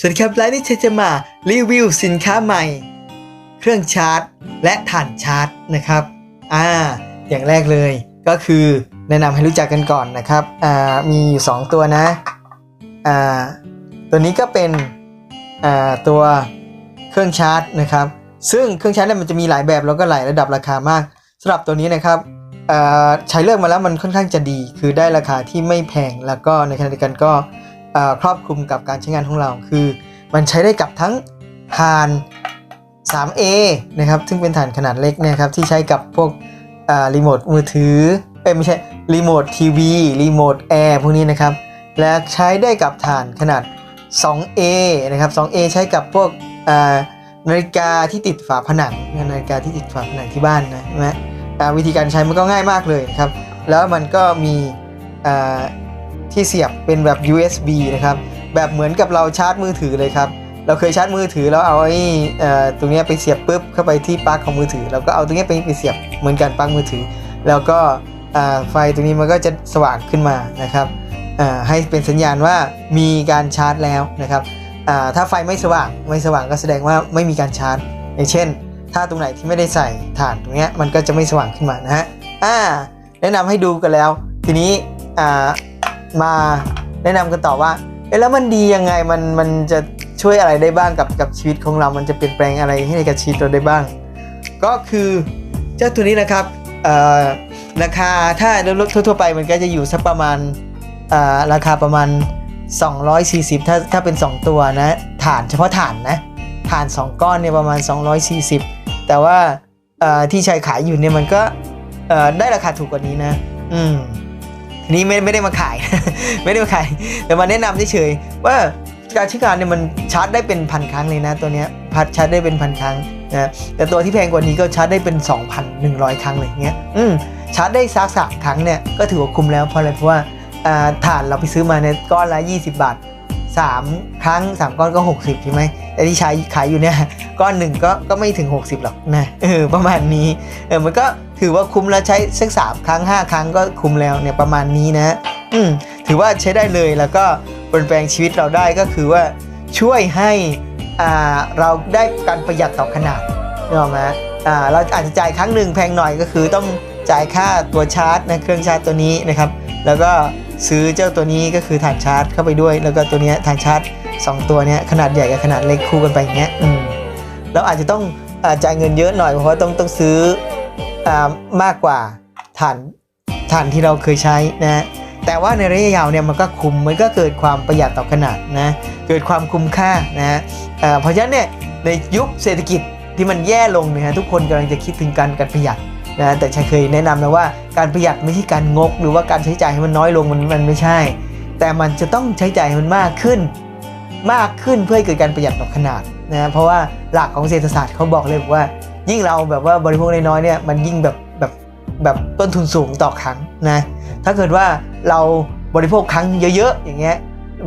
สวัสดีครับไลน์นี้เชจะมารีวิวสินค้าใหม่ เครื่องชาร์จ และฐานชาร์จนะครับ อ่า อย่างแรกเลยก็คือแนะนำให้รู้จักกันก่อนนะครับ อ่า มีอยู่ 2 ตัวนะ อ่า ตัวนี้ก็เป็น อ่า ตัวเครื่องชาร์จนะครับ ซึ่งเครื่องชาร์จเนี่ยมันจะมีหลายแบบแล้วก็หลายระดับราคามากสำหรับตัวนี้นะครับอ่าใช้เลือกมาแล้วมันค่อนข้างจะดี คือได้ราคาที่ไม่แพงแล้วก็ในขณะเดียวกันก็ ครอบคลุมกับการใช้งานของเรา คือมันใช้ได้กับทั้งฐาน 3A นะครับซึ่งเป็นฐานขนาดเล็กนะครับที่ใช้กับพวกรีโมทมือถือเอ้ไม่ใช่รีโมททีวีรีโมทแอร์พวกนี้นะครับ และใช้ได้กับฐานขนาด 2A นะครับ 2A ใช้กับพวกนาฬิกาที่ติดฝาผนังนาฬิกาที่ติดฝาผนังที่บ้านนะใช่ไหมวิธีการใช้มันก็ง่ายมากเลยนะครับ แล้วมันก็มี ที่เสียบเป็นแบบ USB นะครับ แบบเหมือนกับเราชาร์จมือถือเลยครับ เราเคยชาร์จมือถือแล้วเอาไอ้ตรงนี้ไปเสียบปุ๊บเข้าไปที่ปลั๊กของมือถือแล้วก็เอาตรงนี้ไปไปเสียบเหมือนกันปลั๊กมือถือ แล้วก็ไฟตรงนี้มันก็จะสว่างขึ้นมานะครับให้เป็นสัญญาณว่ามีการชาร์จแล้วนะครับถ้าไฟไม่สว่างไม่สว่างก็แสดงว่าไม่มีการชาร์จ อย่างเช่น ถ้าตรงไหนที่ไม่ได้ใส่ถานตรงนี้มันก็จะไม่สว่างขึ้นมานะฮะอ่าแนะนำให้ดูกันแล้ว ทีนี้อ่า มาแนะนำกันต่อว่าเอ๊ะแล้วมันดียังไงมันมันจะช่วยอะไรได้บ้างกับกับชีวิตของเรา มันจะเปลี่ยนแปลงอะไรให้ในกับชีวิตเราได้บ้าง ก็คือเจ้าตัวนี้นะครับราคาถ้ารถทั่วๆไปมันก็จะอยู่สักประมาณราคาประมาณ 240 ถ้าถ้าเป็น 2 ตัวนะฐานเฉพาะฐานนะฐาน 2 ก้อนเนี่ยประมาณ 240 แต่ว่าที่ชายขายอยู่เนี่ยมันก็ได้ราคาถูกกว่านี้นะ อืม นี้ไม่ไม่ได้มาขาย ไม่ได้มาขาย แต่มาแนะนำเฉยๆว่าการใช้งานเนี่ยมันชาร์จได้เป็นพันครั้งเลยนะตัวเนี้ยพัดชาร์จได้เป็นพันครั้งนะแต่ตัวที่แพงกว่านี้ก็ชาร์จได้เป็น 2,100 ครั้งเลยเงี้ยอืมชาร์จได้สักสามครั้งเนี่ยก็ถือว่าคุ้มแล้วเพราะอะไรเพราะว่าอ่าฐานเราไปซื้อมาเนี่ยก้อนละ 20 บาท 3 ครั้ง 3 ก้อนก็ 60 ใช่ไหมแต่ที่ใช้ขายอยู่เนี่ยก้อนหนึ่งก็ก็ไม่ถึง 60 หรอกนะเออประมาณนี้เออมันก็ ถือว่าคุ้มแล้วใช้สักสามครั้ง 5 ครั้งก็คุ้มแล้วเนี่ยประมาณนี้นะอืมถือว่าใช้ได้เลยแล้วก็เปลี่ยนแปลงชีวิตเราได้ก็คือว่าช่วยให้อ่าเราได้การประหยัดต่อขนาดนึกออกไหมอ่าเราอาจจะจ่ายครั้งหนึ่งแพงหน่อยก็คือต้องจ่ายค่าตัวชาร์จนะเครื่องชาร์จตัวนี้นะครับ แล้วก็ซื้อเจ้าตัวนี้ก็คือฐานชาร์จเข้าไปด้วย แล้วก็ตัวเนี้ยฐานชาร์จสองตัวเนี้ยขนาดใหญ่กับขนาดเล็กคู่กันไปอย่างเงี้ยอืมเราอาจจะต้องอาจ่ายเงินเยอะหน่อยเพราะว่าต้องต้องซื้อามากกว่าฐานฐานที่เราเคยใช้นะแต่ว่าในระยะยาวเนี่ยมันก็คุ้มมันก็เกิดความประหยัดต่อขนาดนะเกิดความคุ้มค่านะเอ่อเพราะฉะนั้นเนี่ยในยุคเศรษฐกิจที่มันแย่ลงเนี่ยฮะทุกคนกำลังจะคิดถึงการการประหยัดนะแต่ชัยเคยแนะนำนะว่าการประหยัดไม่ใช่การงก หรือว่าการใช้จ่ายให้มันน้อยลงมันมันไม่ใช่ แต่มันจะต้องใช้จ่ายให้มันมากขึ้น มากขึ้นเพื่อให้เกิดการประหยัดต่อขนาดนะเพราะว่าหลักของเศรษฐศาสตร์เขาบอกเลยว่า ยิ่งเราแบบว่าบริโภคน้อยๆเนี่ยมันยิ่งแบบแบบแบบต้นทุนสูงต่อครั้งนะถ้าเกิดว่าเราบริโภคครั้งเยอะๆ อย่างเงี้ย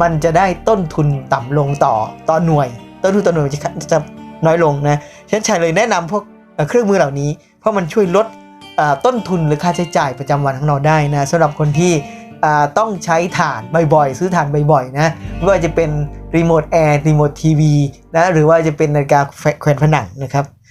มันจะได้ต้นทุนต่ำลงต่อต่อหน่วย ต้นทุนต่อหน่วยจะจะน้อยลงนะฉันชายเลยแนะนำพวกเครื่องมือเหล่านี้ เพราะมันช่วยลดต้นทุนหรือค่าใช้จ่ายประจำวันของเราได้นะสำหรับคนที่ต้องใช้ถ่านบ่อยๆ ซื้อถ่านบ่อยๆนะไม่ว่าจะเป็นรีโมทแอร์รีโมททีวีนะหรือว่าจะเป็นนาฬิกาแขวนผนังนะครับ